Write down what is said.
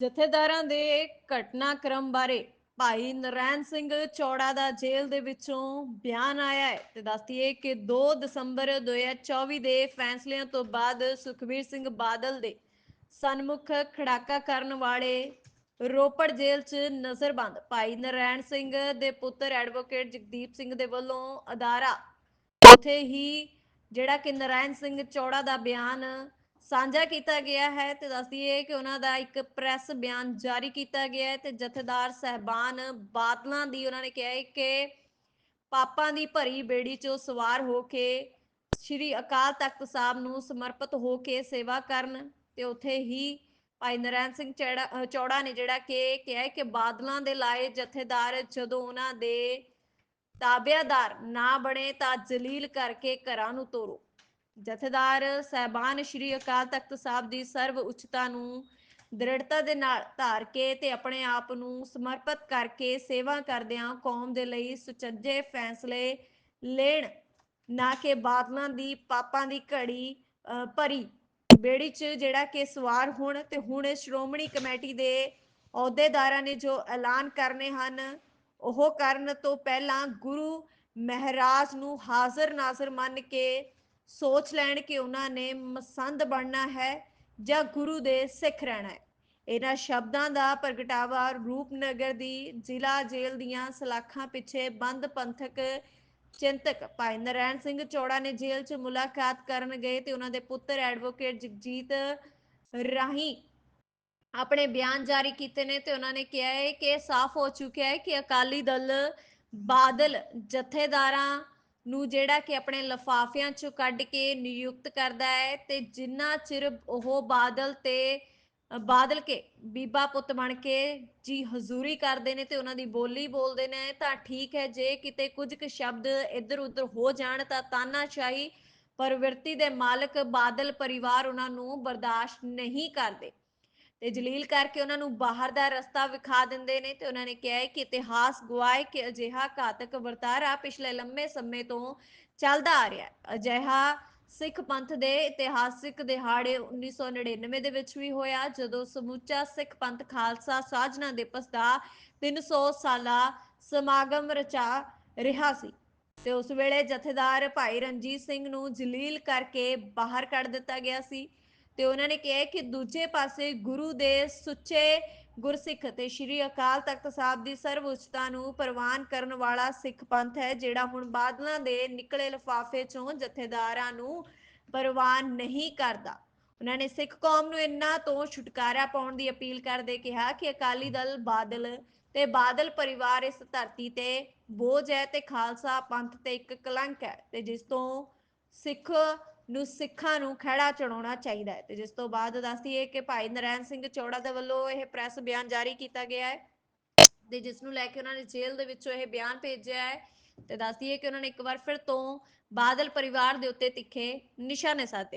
ਜਥੇਦਾਰਾਂ ਦੇ ਘਟਨਾਕ੍ਰਮ ਬਾਰੇ ਭਾਈ ਨਰੈਣ ਸਿੰਘ ਚੌੜਾ ਦਾ ਜੇਲ੍ਹ ਦੇ ਵਿੱਚੋਂ ਬਿਆਨ ਆਇਆ ਹੈ ਤੇ ਦੱਸਦੀਏ ਕਿ 2 ਦਸੰਬਰ 2024 ਦੇ ਫੈਸਲਿਆਂ ਤੋਂ ਬਾਅਦ ਸੁਖਬੀਰ ਸਿੰਘ ਬਾਦਲ ਦੇ ਸਨਮੁਖ ਖੜਾਕਾ ਕਰਨ ਵਾਲੇ ਰੋਪੜ ਜੇਲ੍ਹ 'ਚ ਨਜ਼ਰਬੰਦ ਭਾਈ ਨਰੈਣ ਸਿੰਘ ਦੇ ਪੁੱਤਰ ਐਡਵੋਕੇਟ ਜਗਦੀਪ ਸਿੰਘ ਦੇ ਵੱਲੋਂ ਅਦਾਰਾ। ਉਥੇ ਹੀ ਜਿਹੜਾ ਕਿ ਨਰਾਇਣ ਸਿੰਘ ਚੌੜਾ ਦਾ ਬਿਆਨ ਸਾਂਝਾ ਕੀਤਾ ਗਿਆ ਹੈ ਤੇ ਦੱਸਦੀਏ ਕਿ ਉਹਨਾਂ ਦਾ ਇੱਕ ਪ੍ਰੈਸ ਬਿਆਨ ਜਾਰੀ ਕੀਤਾ ਗਿਆ ਹੈ ਤੇ ਜਥੇਦਾਰ ਸਹਿਬਾਨ ਬਾਦਲਾਂ ਦੀ ਉਹਨਾਂ ਨੇ ਕਿਹਾ ਹੈ ਕਿ ਪਾਪਾਂ ਦੀ ਭਰੀ ਬੇੜੀ 'ਚੋਂ ਸਵਾਰ ਹੋ ਕੇ ਸ਼੍ਰੀ ਅਕਾਲ ਤਖਤ ਸਾਹਿਬ ਨੂੰ ਸਮਰਪਿਤ ਹੋ ਕੇ ਸੇਵਾ ਕਰਨ ਤੇ ਉੱਥੇ ਹੀ ਭਾਈ ਨਰੈਣ ਸਿੰਘ ਚੌੜਾ ਨੇ ਜਿਹੜਾ ਕਿ ਕਿਹਾ ਕਿ ਬਾਦਲਾਂ ਦੇ ਲਾਏ ਜਥੇਦਾਰ ਜਦੋਂ ਉਹਨਾਂ ਦੇ ਤਾਬਿਆਦਾਰ ਨਾ ਬਣੇ ਤਾਂ ਜਲੀਲ ਕਰਕੇ ਘਰਾਂ ਨੂੰ ਤੋਰੋ। ਜਥੇਦਾਰ ਸਹਿਬਾਨ ਸ਼੍ਰੀ ਅਕਾਲ ਤਖਤ ਸਾਹਿਬ ਦੀ ਸਰਵ ਉੱਚਤਾ ਨੂੰ ਦ੍ਰਿੜਤਾ ਦੇ ਨਾਲ ਧਾਰ ਕੇ ਤੇ ਆਪਣੇ ਆਪ ਨੂੰ ਸਮਰਪਿਤ ਕਰਕੇ ਸੇਵਾ ਕਰਦਿਆਂ ਕੌਮ ਦੇ ਲਈ ਸੁਚੱਜੇ ਫੈਸਲੇ ਲੈਣ, ਨਾ ਕਿ ਬਾਦਲਾਂ ਦੀ, ਪਾਪਾਂ ਦੀ ਘੜੀ ਭਰੀ। ਬੇੜੀ 'ਚ ਜਿਹੜਾ ਕਿ ਸਵਾਰ ਹੋਣ ਤੇ ਹੁਣ ਸ਼੍ਰੋਮਣੀ ਕਮੇਟੀ ਦੇ ਅਹੁਦੇਦਾਰਾਂ ਨੇ ਜੋ ਐਲਾਨ ਕਰਨੇ ਹਨ, ਉਹ ਕਰਨ ਤੋਂ ਪਹਿਲਾਂ ਗੁਰੂ ਮਹਾਰਾਜ ਨੂੰ ਹਾਜ਼ਰ ਨਾਜ਼ਰ ਮੰਨ ਕੇ ਸੋਚ ਲੈਣ ਕਿ ਉਹਨਾਂ ਨੇ ਮਸੰਦ ਬਣਨਾ ਹੈ ਜਾਂ ਗੁਰੂ ਦੇ ਸਿੱਖ ਰਹਿਣਾ ਹੈ। ਇਹਨਾਂ ਸ਼ਬਦਾਂ ਦਾ ਪ੍ਰਗਟਾਵਾ ਰੂਪਨਗਰ ਦੀ ਜ਼ਿਲ੍ਹਾ ਜੇਲ੍ਹ ਦੀਆਂ ਸਲਾਖਾਂ ਪਿੱਛੇ ਬੰਦ ਪੰਥਕ ਚਿੰਤਕ ਭਾਈ ਨਰੈਣ ਸਿੰਘ ਚੌੜਾ ਨੇ ਜੇਲ੍ਹ 'ਚ ਮੁਲਾਕਾਤ ਕਰਨ ਗਏ ਤੇ ਉਹਨਾਂ ਦੇ ਪੁੱਤਰ ਐਡਵੋਕੇਟ ਜਗਜੀਤ ਰਾਹੀਂ ਆਪਣੇ ਬਿਆਨ ਜਾਰੀ ਕੀਤੇ ਨੇ ਤੇ ਉਹਨਾਂ ਨੇ ਕਿਹਾ ਹੈ ਕਿ ਸਾਫ਼ ਹੋ ਚੁੱਕਿਆ ਹੈ ਕਿ ਅਕਾਲੀ ਦਲ ਬਾਦਲ ਜਥੇਦਾਰਾਂ ਨੂੰ ਜਿਹੜਾ ਕਿ ਆਪਣੇ ਲਫਾਫਿਆਂ ਚੋਂ ਕੱਢ ਕੇ ਨਿਯੁਕਤ ਕਰਦਾ ਹੈ ਤੇ ਜਿੰਨਾ ਚਿਰ ਉਹ ਬਾਦਲ ਤੇ ਬਾਦਲ ਕੇ, ਬੀਬਾ ਪੁੱਤ ਬਣ ਕੇ ਜੀ ਹਜ਼ੂਰੀ ਕਰਦੇ ਨੇ ਤੇ ਉਹਨਾਂ ਦੀ ਬੋਲੀ ਬੋਲਦੇ ਨੇ, ਤਾਂ ਠੀਕ ਹੈ, ਜੇ ਕਿਤੇ ਕੁਝ ਕੁ ਸ਼ਬਦ ਇੱਧਰ ਉੱਧਰ ਹੋ ਜਾਣ ਤਾਂ ਤਾਨਾਸ਼ਾਹੀ ਪ੍ਰਵਿਰਤੀ ਦੇ ਮਾਲਕ ਬਾਦਲ ਪਰਿਵਾਰ ਉਹਨਾਂ ਨੂੰ ਬਰਦਾਸ਼ਤ ਨਹੀਂ ਕਰਦੇ। ਤੇ ਜਲੀਲ ਕਰਕੇ ਉਹਨਾਂ ਨੂੰ ਬਾਹਰ ਦਾ ਰਸਤਾ ਵਿਖਾ ਦਿੰਦੇ ਨੇ ਤੇ ਉਹਨਾਂ ਨੇ ਕਿਹਾ ਹੈ ਕਿ ਇਤਿਹਾਸ ਗਵਾਏ ਕਿ ਅਜਿਹਾ ਘਾਤਕ ਵਰਤਾਰਾ ਪਿਛਲੇ ਲੰਮੇ ਸਮੇਂ ਤੋਂ ਚੱਲਦਾ ਆ ਰਿਹਾ ਹੈ। ਅਜਿਹਾ ਸਿੱਖ ਪੰਥ ਦੇ ਇਤਿਹਾਸਿਕ ਦਿਹਾੜੇ 1999 ਦੇ ਵਿੱਚ ਵੀ ਹੋਇਆ, ਜਦੋਂ ਸਮੁੱਚਾ ਸਿੱਖ ਪੰਥ ਖਾਲਸਾ ਸਾਜਨਾ ਦਿਵਸ ਦਾ 300 ਸਾਲਾ ਸਮਾਗਮ ਰਚਾ ਰਿਹਾ ਸੀ। ਤੇ ਉਸ ਵੇਲੇ ਜਥੇਦਾਰ ਭਾਈ ਰਣਜੀਤ ਸਿੰਘ ਨੂੰ ਜਲੀਲ ਕਰਕੇ ਬਾਹਰ ਕੱਢ ਦਿੱਤਾ ਗਿਆ ਸੀ। ਤੇ ਉਹਨਾਂ ਨੇ ਕਿਹਾ ਕਿ ਦੂਜੇ ਪਾਸੇ ਗੁਰੂ ਦੇ ਸੁੱਚੇ ਗੁਰਸਿੱਖ ਤੇ ਸ਼੍ਰੀ ਅਕਾਲ ਤਖਤ ਸਾਹਿਬ ਦੀ ਸਰਵ ਉੱਚਤਾ ਨੂੰ ਪ੍ਰਵਾਨ ਕਰਨ ਵਾਲਾ ਸਿੱਖ ਪੰਥ ਹੈ, ਜਿਹੜਾ ਹੁਣ ਬਾਦਲਾਂ ਦੇ ਨਿਕਲੇ ਲਫਾਫੇ ਚੋਂ ਜਥੇਦਾਰਾਂ ਨੂੰ ਪ੍ਰਵਾਨ ਨਹੀਂ ਕਰਦਾ। ਉਹਨਾਂ ਨੇ ਸਿੱਖ ਕੌਮ ਨੂੰ ਇਹਨਾਂ ਤੋਂ ਛੁਟਕਾਰਾ ਪਾਉਣ ਦੀ ਅਪੀਲ ਕਰਦੇ ਕਿਹਾ ਕਿ ਅਕਾਲੀ ਦਲ ਬਾਦਲ ਤੇ ਬਾਦਲ ਪਰਿਵਾਰ ਇਸ ਧਰਤੀ ਤੇ ਬੋਝ ਹੈ ਤੇ ਖਾਲਸਾ ਪੰਥ ਤੇ ਇੱਕ ਕਲੰਕ ਹੈ ਤੇ ਜਿਸ ਤੋਂ ਸਿੱਖ ਨੂੰ ਸਿੱਖਾਂ ਨੂੰ ਖੜਾ ਚੜਾਉਣਾ ਚਾਹੀਦਾ ਹੈ। ਤੇ ਜਿਸ ਤੋਂ ਬਾਅਦ ਦੱਸਦੀਏ ਕਿ ਭਾਈ ਨਰੈਣ ਸਿੰਘ ਚੌੜਾ ਦੇ ਵੱਲੋਂ ਇਹ ਪ੍ਰੈਸ ਬਿਆਨ ਜਾਰੀ ਕੀਤਾ ਗਿਆ ਹੈ ਤੇ ਜਿਸ ਨੂੰ ਲੈ ਕੇ ਉਹਨਾਂ ਨੇ ਜੇਲ੍ਹ ਦੇ ਵਿੱਚੋਂ ਇਹ ਬਿਆਨ ਭੇਜਿਆ ਹੈ ਤੇ ਦੱਸਦੀਏ ਕਿ ਉਹਨਾਂ ਨੇ ਇੱਕ ਵਾਰ ਫਿਰ ਤੋਂ ਬਾਦਲ ਪਰਿਵਾਰ ਦੇ ਉੱਤੇ ਤਿੱਖੇ ਨਿਸ਼ਾਨੇ ਸਾਧੇ।